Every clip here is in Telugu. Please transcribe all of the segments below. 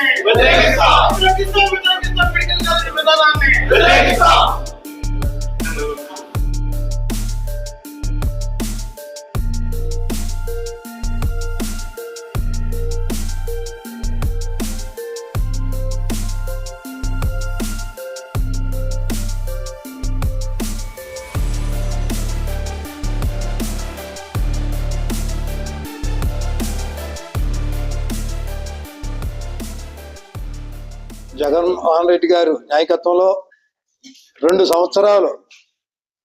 Uzbekistan! Uzbekistan! Uzbekistan! Jaganmohan Reddy గారు నాయకత్వంలో రెండు సంవత్సరాలు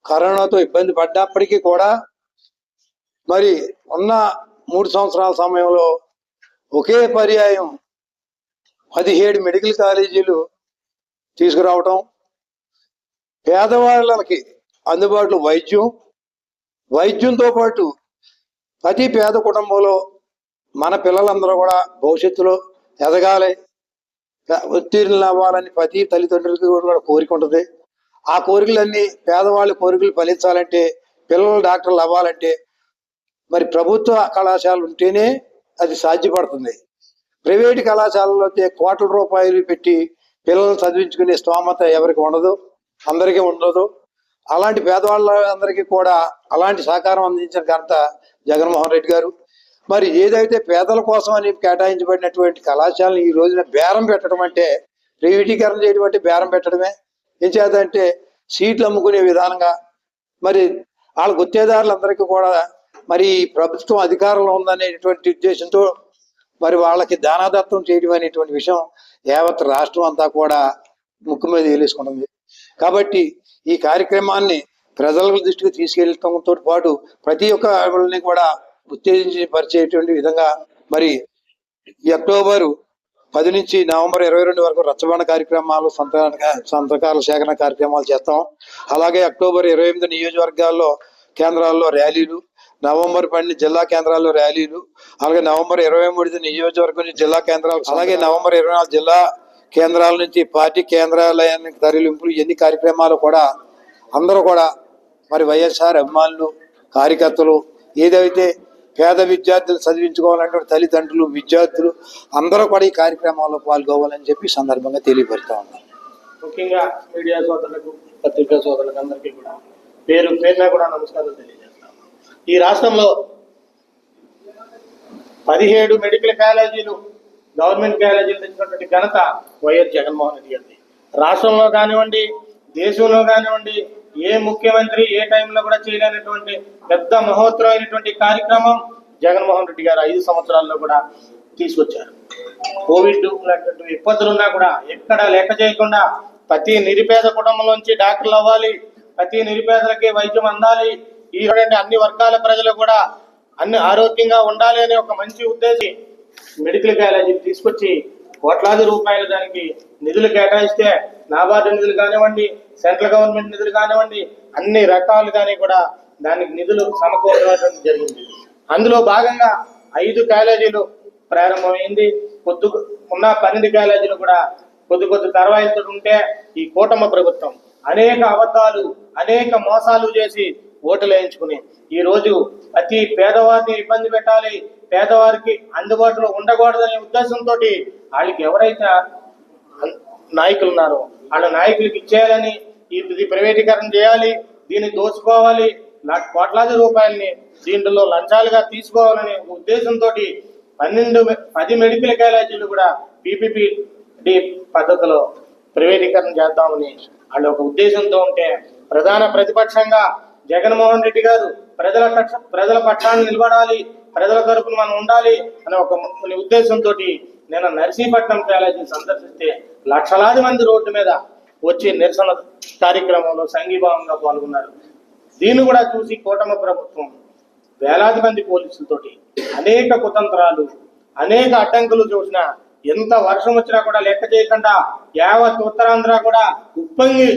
కరోనాతో ఇబ్బంది పడ్డప్పటికీ కూడా మరి ఉన్న మూడు సంవత్సరాల సమయంలో ఒకే పర్యాయం పదిహేడు మెడికల్ కాలేజీలు తీసుకురావటం పేదవాళ్ళకి అందుబాటులో వైద్యం వైద్యంతో పాటు ప్రతి పేద కుటుంబంలో మన పిల్లలందరూ కూడా భవిష్యత్తులో ఎదగాలి. ఉత్తీర్ణులు అవ్వాలని ప్రతి తల్లిదండ్రులకి కూడా కోరిక ఉంటుంది. ఆ కోరికలన్నీ పేదవాళ్ళ కోరికలు ఫలించాలంటే పిల్లలు డాక్టర్లు అవ్వాలంటే మరి ప్రభుత్వ కళాశాలలు ఉంటేనే అది సాధ్యపడుతుంది. ప్రైవేట్ కళాశాలలో అయితే కోట్ల రూపాయలు పెట్టి పిల్లల్ని చదివించుకునే స్తోమత ఎవరికి ఉండదు అందరికీ ఉండదు. అలాంటి పేదవాళ్ళ అందరికీ కూడా అలాంటి సహకారం అందించిన ఘనత జగన్మోహన్ రెడ్డి గారు. మరి ఏదైతే పేదల కోసం అని కేటాయించబడినటువంటి కళాశాలను ఈ రోజున బేరం పెట్టడం అంటే ప్రైవేటీకరణ చేయడం అంటే బేరం పెట్టడమే. ఏం చేద్దంటే సీట్లు అమ్ముకునే విధానంగా మరి వాళ్ళ గుత్తేదారులందరికీ కూడా మరి ప్రభుత్వం అధికారంలో ఉందనేటువంటి ఉద్దేశంతో మరి వాళ్ళకి దానాదత్తం చేయడం అనేటువంటి విషయం యావత్ రాష్ట్రం అంతా కూడా ముక్కు మీద వేలేసుకుంటుంది కాబట్టి ఈ కార్యక్రమాన్ని ప్రజల దృష్టికి తీసుకెళ్ళటంతో పాటు ప్రతి ఒక్క వాళ్ళని కూడా ఉత్తేజించి పరిచేటువంటి విధంగా మరి ఈ పది నుంచి నవంబర్ ఇరవై రెండు వరకు రచ్చబండ కార్యక్రమాలు సంతకాల సంతకాల సేకరణ కార్యక్రమాలు చేస్తాం. అలాగే అక్టోబర్ ఇరవై ఎనిమిది నియోజకవర్గాల్లో కేంద్రాల్లో ర్యాలీలు నవంబర్ పన్నెండు జిల్లా కేంద్రాల్లో ర్యాలీలు అలాగే నవంబర్ ఇరవై మూడు నియోజకవర్గం జిల్లా కేంద్రాలు అలాగే నవంబర్ ఇరవై నాలుగు జిల్లా కేంద్రాల నుంచి పార్టీ కేంద్రాలయానికి తరలింపులు ఎన్ని కార్యక్రమాలు కూడా అందరూ కూడా మరి వైఎస్ఆర్ అభిమానులు కార్యకర్తలు ఏదైతే పేద విద్యార్థులు చదివించుకోవాలంటే తల్లిదండ్రులు విద్యార్థులు అందరూ కూడా ఈ కార్యక్రమాల్లో పాల్గొవాలని చెప్పి సందర్భంగా తెలియపరుస్తా ఉన్నాను. ముఖ్యంగా మీడియా సోదరులకు పత్రికా సోదరులకు అందరికీ కూడా పేరు పేరున కూడా నమస్కారం తెలియజేస్తాం ఈ రాష్ట్రంలో పదిహేడు మెడికల్ కాలేజీలు గవర్నమెంట్ కాలేజీలు తెచ్చినటువంటి ఘనత వైఎస్ జగన్మోహన్ రెడ్డి గారిది. రాష్ట్రంలో కానివ్వండి దేశంలో కానివ్వండి ఏ ముఖ్యమంత్రి ఏ టైంలో కూడా చేయలేనటువంటి పెద్ద మహోత్తరమైనటువంటి కార్యక్రమం జగన్మోహన్ రెడ్డి గారు ఐదు సంవత్సరాల్లో కూడా తీసుకొచ్చారు. కోవిడ్ ఉన్నటువంటి విపత్తులు ఉన్నా కూడా ఎక్కడ లెక్క చేయకుండా ప్రతి నిరుపేద కుటుంబంలోంచి డాక్టర్లు అవ్వాలి ప్రతి నిరుపేదలకి వైద్యం అందాలి ఈ అన్ని వర్గాల ప్రజలు కూడా అన్ని ఆరోగ్యంగా ఉండాలి అనే ఒక మంచి ఉద్దేశం మెడికల్ కాలేజీ తీసుకొచ్చి కోట్లాది రూపాయలు దానికి నిధులు కేటాయిస్తే నాబార్డు నిధులు కానివ్వండి సెంట్రల్ గవర్నమెంట్ నిధులు కానివ్వండి అన్ని రకాలు కానీ కూడా దానికి నిధులు సమకూర్చడం జరిగింది. అందులో భాగంగా ఐదు కాలేజీలు ప్రారంభమైంది. కొద్ది ఉన్న పన్నెండు కాలేజీలు కూడా కొద్ది కొద్ది తర్వాయితూ ఉంటే ఈ కూటమి ప్రభుత్వం అనేక అబద్ధాలు అనేక మోసాలు చేసి ఓట్లు వేయించుకుని ఈరోజు అతి ప్రతి పేదవారిని ఇబ్బంది పెట్టాలి. పేదవారికి అందుబాటులో ఉండకూడదనే ఉద్దేశంతో వాళ్ళకి ఎవరైతే నాయకులు ఉన్నారో వాళ్ళ నాయకులకి ఇచ్చేయాలని ఈ- ఇది ప్రైవేటీకరణ చేయాలి. దీన్ని దోచుకోవాలి. కోట్లాది రూపాయలని దీంట్లో లంచాలుగా తీసుకోవాలనే ఉద్దేశంతో పన్నెండు పది మెడికల్ కాలేజీలు కూడా పీపీపీ పద్ధతిలో ప్రైవేటీకరణ చేద్దామని వాళ్ళు ఒక ఉద్దేశంతో ఉంటే ప్రధాన ప్రతిపక్షంగా జగన్మోహన్ రెడ్డి గారు ప్రజల పక్ష ప్రజల పక్షాన్ని నిలబడాలి ప్రజల తరపున మనం ఉండాలి అనే ఒక ఉద్దేశంతో నేను నర్సీపట్నం కాలేజీ సందర్శిస్తే లక్షలాది మంది రోడ్డు మీద వచ్చి నిరసన కార్యక్రమంలో సంఘీభావంగా పాల్గొన్నారు. దీన్ని కూడా చూసి కూటమి ప్రభుత్వం వేలాది మంది పోలీసులతోటి అనేక కుతంత్రాలు అనేక అడ్డంకులు చూసిన ఎంత వర్షం వచ్చినా కూడా లెక్క చేయకుండా యావత్ ఉత్తరాంధ్ర కూడా ఉప్పొంగి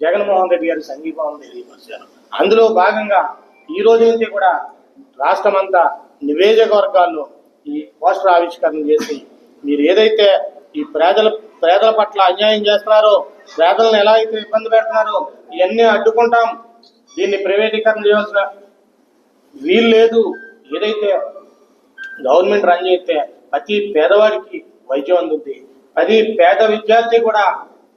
జగన్మోహన్ రెడ్డి గారి సంఘీభావం తెలియపరిచారు. అందులో భాగంగా ఈ రోజు నుంచి కూడా రాష్ట్రమంతా నియోజకవర్గాల్లో ఈ పోస్టర్ ఆవిష్కరణ చేసి మీరు ఏదైతే ఈ పేదల పేదల పట్ల అన్యాయం చేస్తున్నారో పేదలను ఎలా అయితే ఇబ్బంది పెడుతున్నారో ఇవన్నీ అడ్డుకుంటాం. దీన్ని ప్రైవేటీకరణ చేయాల్సిన వీలు లేదు. ఏదైతే గవర్నమెంట్ రన్ చేస్తే ప్రతి పేదవాడికి వైద్యం అందుద్ది. అది పేద విద్యార్థి కూడా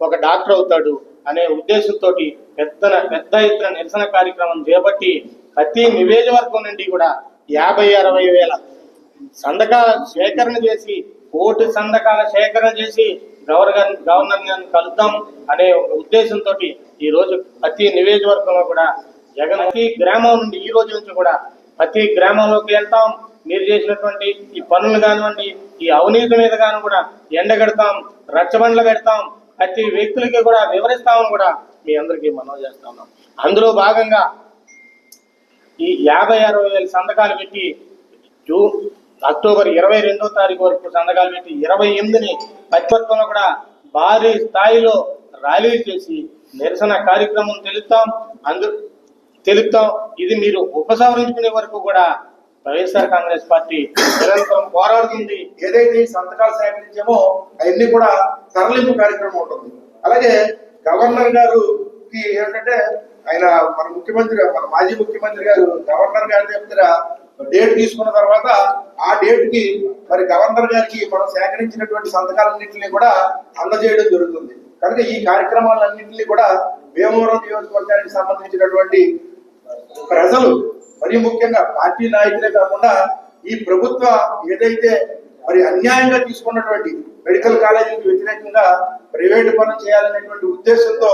ఒక డాక్టర్ అవుతాడు. అనే ఉద్దేశంతో పెద్ద పెద్ద ఎత్తున నిరసన కార్యక్రమం చేపట్టి ప్రతి నివేదవర్గం నుండి కూడా యాభై అరవై వేల సంతకాల సేకరణ చేసి కోటి సంతకాల సేకరణ చేసి గవర్నర్ గవర్నర్ గారిని కలుద్దాం అనే ఒక ఉద్దేశంతో ఈ రోజు ప్రతి నియోజకవర్గంలో కూడా జగన్ ప్రతి గ్రామం నుండి ఈ రోజు నుంచి కూడా ప్రతి గ్రామంలోకి వెళ్తాం. మీరు చేసినటువంటి ఈ పనులు కానివ్వండి ఈ అవినీతి మీద కాని కూడా ఎండగెడతాం రచ్చబండ్లు పెడతాం ప్రతి వ్యక్తులకి కూడా వివరిస్తామని కూడా. మీ అందరికీ మనవి చేస్తా ఉన్నాం. అందులో భాగంగా ఈ యాభై అరవై వేల సంతకాలు పెట్టి జూన్ అక్టోబర్ ఇరవై రెండో తారీఖు వరకు సంతకాలు పెట్టి ఇరవై ఎనిమిదిని పచ్చిపత్రంలో కూడా భారీ స్థాయిలో ర్యాలీ చేసి నిరసన కార్యక్రమం తెలుపుతాం. అందు తెలుపుతాం. ఇది మీరు ఉపసంహరించుకునే వరకు కూడా వైఎస్ఆర్ కాంగ్రెస్ పార్టీ నిరంతరం పోరాడుతుంది ఏదైతే ఈ సంతకాలు సేకరించామో అవన్నీ కూడా తరలింపు కార్యక్రమం ఉంటుంది. అలాగే గవర్నర్ గారు ఏంటంటే ఆయన మన ముఖ్యమంత్రి మన మాజీ ముఖ్యమంత్రి గారు గవర్నర్ గారి దగ్గర డేట్ తీసుకున్న తర్వాత ఆ డేట్కి మరి గవర్నర్ గారికి మనం సేకరించినటువంటి సంతకాలన్నింటినీ కూడా అందజేయడం జరుగుతుంది. కనుక ఈ కార్యక్రమాలన్నింటినీ కూడా భీమవరం నియోజకవర్గానికి సంబంధించినటువంటి ప్రజలు మరి ముఖ్యంగా పార్టీ నాయకులే కాకుండా ఈ ప్రభుత్వ ఏదైతే మరి అన్యాయంగా తీసుకున్నటువంటి మెడికల్ కాలేజీకి వ్యతిరేకంగా ప్రైవేట్ పనులు చేయాలనేటువంటి ఉద్దేశంతో